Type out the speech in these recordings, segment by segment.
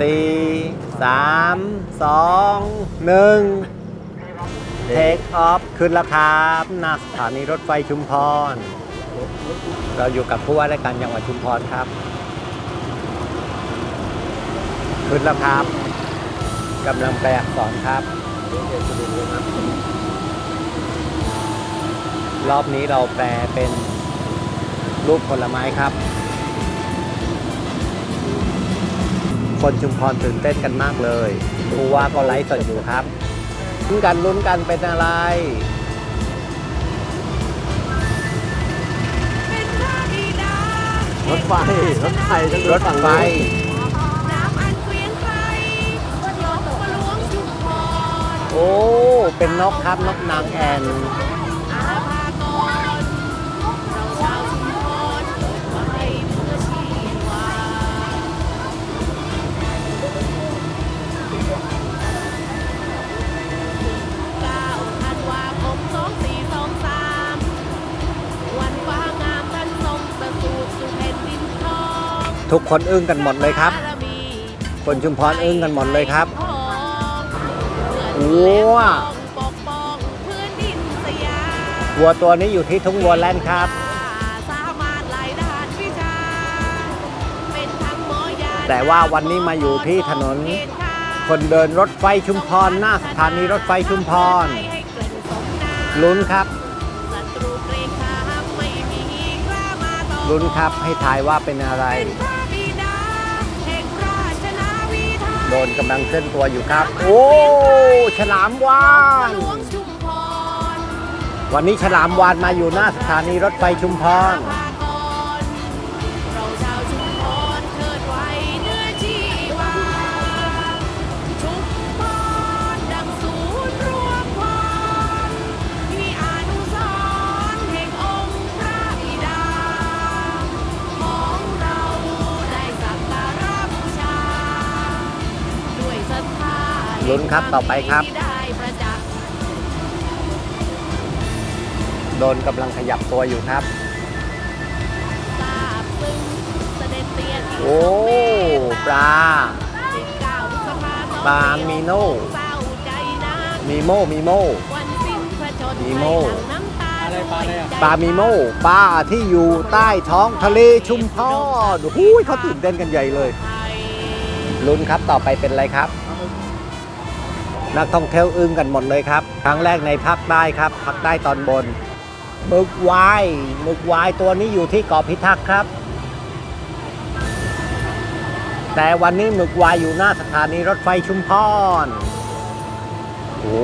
สี่สามสองหนึ่งเทคออฟขึ้นแล้วครับหน้าสถานีรถไฟชุมพร เราอยู่กับผู้ว่าราชการจังหวัดชุมพรครับ ขึ้นแล้วครับกำลังแปลอักษรครับ รอบนี้เราแปลเป็นรูปผลไม้ครับ คนชุมพรตื่นเต้นกันมากเลยผู้ว่าก็ไลฟ์สดอยู่ครับลุ้นกันลุ้นกันเป็นอะไรเป็นพระบิดารถไฟรถไฟต้องดูรถฝั่งไฟนู้นน้ำอันเกรียงไกรยกมาหลวงชุมพร โอ้ เป็นนกครับนกนางแอ่น ทุกคนอึ้งกันหมดเลยครับ คนชุมพรอึ้งกันหมดเลยครับวัววัวตัวนี้อยู่ที่ทุ่งวัวแลนด์ครับแต่ว่าวันนี้มาอยู่ที่ถนน คนเดินรถไฟชุมพรหน้าสถานีรถไฟชุมพรลุ้นครับลุ้นครับให้ทายว่าเป็นอะไร นกำลังเคลื่อนตัวอยู่ครับ โอ้ฉลามวานหลวงชุมพรวันนี้ฉลามวานมาอยู่หน้าสถานีรถไฟชุมพร ลุ้นครับต่อไปครับ โดนกำลังขยับตัวอยู่ครับ โอ้ปลาปลามีโนมีโมมีโมวันสิ้นพระชนมีโม่ไทยหลั่งน้ำตาอะไรปลาอะไรอะปลามีโมปลาที่อยู่ใต้ท้องทะเลชุมพรหูยเขาตื่นเต้นกันใหญ่เลยไทยลุ้นครับต่อไปเป็นอะไรครับ นักท่องเที่ยวอึ้งกันหมดเลยครับ ครั้งแรกในภาคใต้ครับภาคใต้ตอนบนหมึกวายหมึกวายตัวนี้อยู่ที่เกาะพิทักษ์ครับ แต่วันนี้หมึกวายอยู่หน้าสถานีรถไฟชุมพรโอ้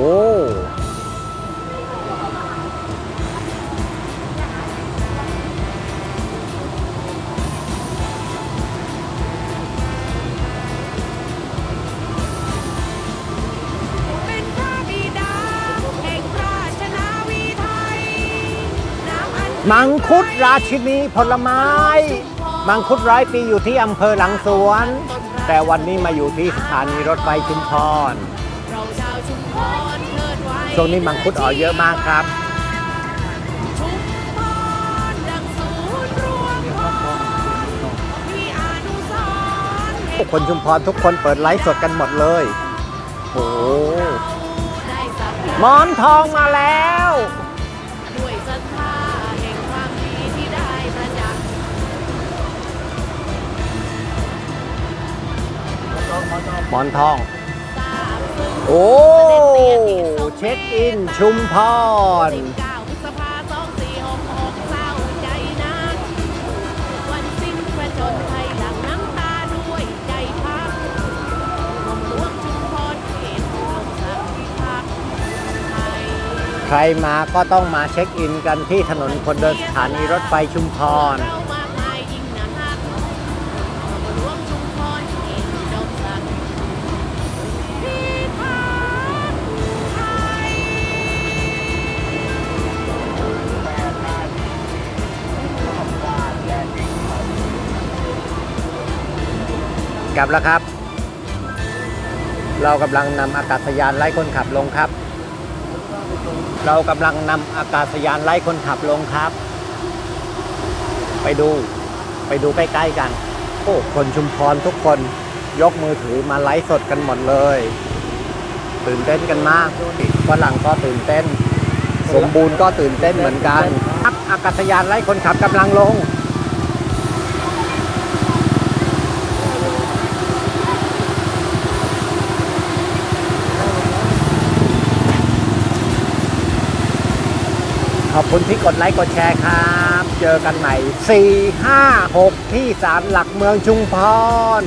มังคุดราชินีผลไม้ มังคุดร้อยปีอยู่ที่อำเภอหลังสวน แต่วันนี้มาอยู่ที่สถานีรถไฟชุมพรช่วงนี้มังคุดออกเยอะมากครับคนชุมพรทุกคนเปิดไลฟ์สดกันหมดเลยโอ้โหได้สักหมอนทองมาแล้ว หมอนทองทราบซึ้งโอ้ เช็คอินชุมพรสิบเก้าพฤษภาสองสี่หกหกเศร้าใจนักวันสิ้นพระชนไทยหลังน้ำตาด้วยใจพักหม่อมหลวงชุมพรเขตหลวงสักพิทักษ์ไทยใครมาก็ต้องมาเช็คอินกันที่ถนนคนเดินสถานีรถไฟชุมพร กลับแล้วครับ เรากำลังนำอากาศยานไล่คนขับลงครับ เรากำลังนำอากาศยานไล่คนขับลงครับ ไปดูไปดูใกล้ๆกัน โอ้คนชุมพรทุกคนยกมือถือมาไลฟ์สดกันหมดเลย ตื่นเต้นกันมากฝรั่งก็ตื่นเต้น สมบูรณ์ก็ตื่นเต้นเหมือนกัน ครับอากาศยานไล่คนขับกำลังลง ขอบคุณที่กดไลค์กดแชร์ครับ เจอกันใหม่ 4 5 6 ที่ศาลหลักเมืองชุมพร